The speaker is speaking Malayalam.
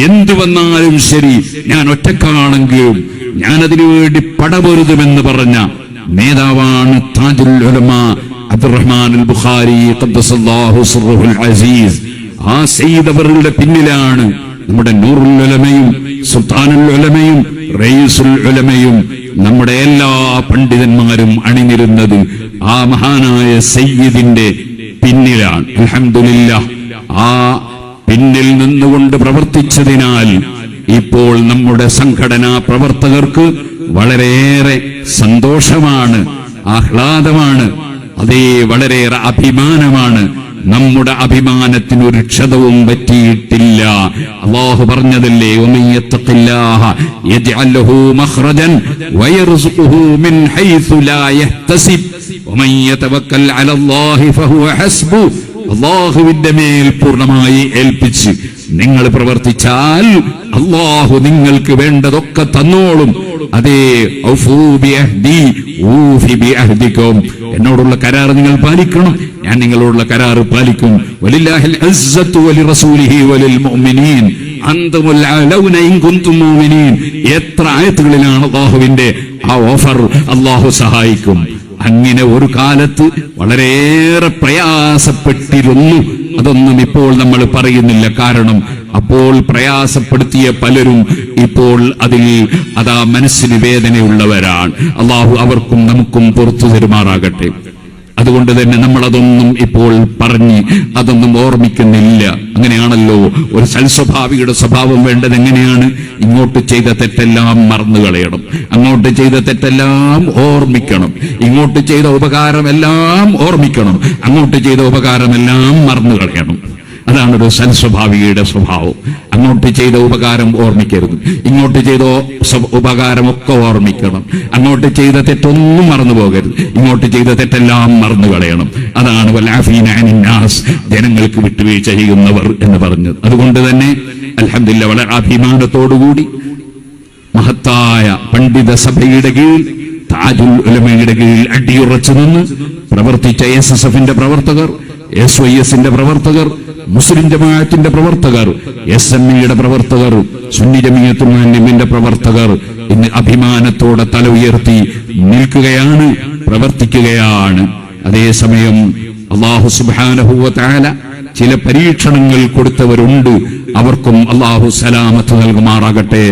എന്തു വന്നാലും ശരി ഞാൻ ഒറ്റക്കാണെങ്കിലും ഞാൻ അതിനുവേണ്ടി പടപൊരുതുമെന്ന് പറഞ്ഞ നേതാവാണ് താജുൽ ഉലമ അബ്ദുറഹ്മാൻ ബുഖാരി ആ അവരുടെ പിന്നിലാണ് നമ്മുടെ നൂറുൽ ഉലമയും സുൽത്താനുൽ ഉലമയും ഉലമയും നമ്മുടെ എല്ലാ പണ്ഡിതന്മാരും അണിനിരുന്നത് ആ മഹാനായ സയ്യിദിന്റെ പിന്നിലാണ്. അലഹമില്ല ആ പിന്നിൽ നിന്നുകൊണ്ട് പ്രവർത്തിച്ചതിനാൽ ഇപ്പോൾ നമ്മുടെ സംഘടനാ പ്രവർത്തകർക്ക് വളരെയേറെ സന്തോഷമാണ് ആഹ്ലാദമാണ് അതേ വളരെയേറെ അഭിമാനമാണ്. നമ്മുടെ അഭിമാനത്തിന് ഒരു ക്ഷതവും പറ്റിയിട്ടില്ല. അള്ളാഹു പറഞ്ഞതല്ലേ "വമൻ അള്ളാഹുവിന്റെ മേൽ പൂർണമായി ഏൽപ്പിച്ച് നിങ്ങൾ പ്രവർത്തിച്ചാൽ അള്ളാഹു നിങ്ങൾക്ക് വേണ്ടതൊക്കെ തന്നോളും. അതേ. എന്നോടുള്ള കരാർ നിങ്ങൾ പാലിക്കണം. ഞാൻ നിങ്ങളോടുള്ള കരാർ പാലിക്കും. എത്ര ആയത്തുകളിലാണ് അള്ളാഹുവിന്റെ ആ ഓഫർ അള്ളാഹു സഹായിക്കും. അങ്ങനെ ഒരു കാലത്ത് വളരെയേറെ പ്രയാസപ്പെട്ടിരുന്നു. അതൊന്നും ഇപ്പോൾ നമ്മൾ പറയുന്നില്ല. കാരണം അപ്പോൾ പ്രയാസപ്പെടുത്തിയ പലരും ഇപ്പോൾ അതിൽ അതാ മനസ്സിന് വേദനയുള്ളവരാണ്. അള്ളാഹു അവർക്കും നമുക്കും പുറത്തു തരുമാറാകട്ടെ. അതുകൊണ്ട് തന്നെ നമ്മൾ അതൊന്നും ഇപ്പോൾ പറഞ്ഞ് അതൊന്നും ഓർമ്മിക്കുന്നില്ല. അങ്ങനെയാണല്ലോ ഒരു സൽസ്വഭാവിയുടെ സ്വഭാവം വേണ്ടത് എങ്ങനെയാണ്? ഇങ്ങോട്ട് ചെയ്ത തെറ്റെല്ലാം മറന്നു കളയണം. അങ്ങോട്ട് ചെയ്ത തെറ്റെല്ലാം ഓർമ്മിക്കണം. ഇങ്ങോട്ട് ചെയ്ത ഉപകാരമെല്ലാം ഓർമ്മിക്കണം. അങ്ങോട്ട് ചെയ്ത ഉപകാരമെല്ലാം മറന്നു കളയണം. അതാണ് ഒരു സൽസ്വഭാവിയുടെ സ്വഭാവം. അങ്ങോട്ട് ചെയ്ത ഉപകാരം ഓർമ്മിക്കരുത്. ഇങ്ങോട്ട് ചെയ്ത ഉപകാരമൊക്കെ ഓർമ്മിക്കണം. അങ്ങോട്ട് ചെയ്ത തെറ്റൊന്നും മറന്നു പോകരുത്. ഇങ്ങോട്ട് ചെയ്ത തെറ്റെല്ലാം മറന്നു കളയണം. അതാണ് വലാഫീന അനിൻ നാസ്, ജനങ്ങൾക്ക് വിട്ടുവീഴ്ച ചെയ്യുന്നവർ എന്ന് പറഞ്ഞത്. അതുകൊണ്ട് തന്നെ അലഹമില്ല വളരെ അഭിമാനത്തോടുകൂടി മഹത്തായ പണ്ഡിത സഭയുടെ കീഴിൽ താജുൽ ഉലമയുടെ കീഴിൽ അടിയുറച്ചു നിന്ന് പ്രവർത്തിച്ച എസ് എസ് എഫിന്റെ പ്രവർത്തകർ എസ് വൈ എസിന്റെ പ്രവർത്തകർ മുസ്ലിം ജമാഅത്തിന്റെ പ്രവർത്തകർ എസ് എം ഇയുടെ പ്രവർത്തകർ സുന്നി ജമിയത്തുമാന്യമിന്റെ പ്രവർത്തകർ ഇന്ന് അഭിമാനത്തോടെ തല ഉയർത്തി നിൽക്കുകയാണ് പ്രവർത്തിക്കുകയാണ്. അതേസമയം അള്ളാഹു സുബാനഹുവ താല ചില പരീക്ഷണങ്ങൾ കൊടുത്തവരുണ്ട്. അവർക്കും അള്ളാഹു സലാമത്ത് നൽകുമാറാകട്ടെ.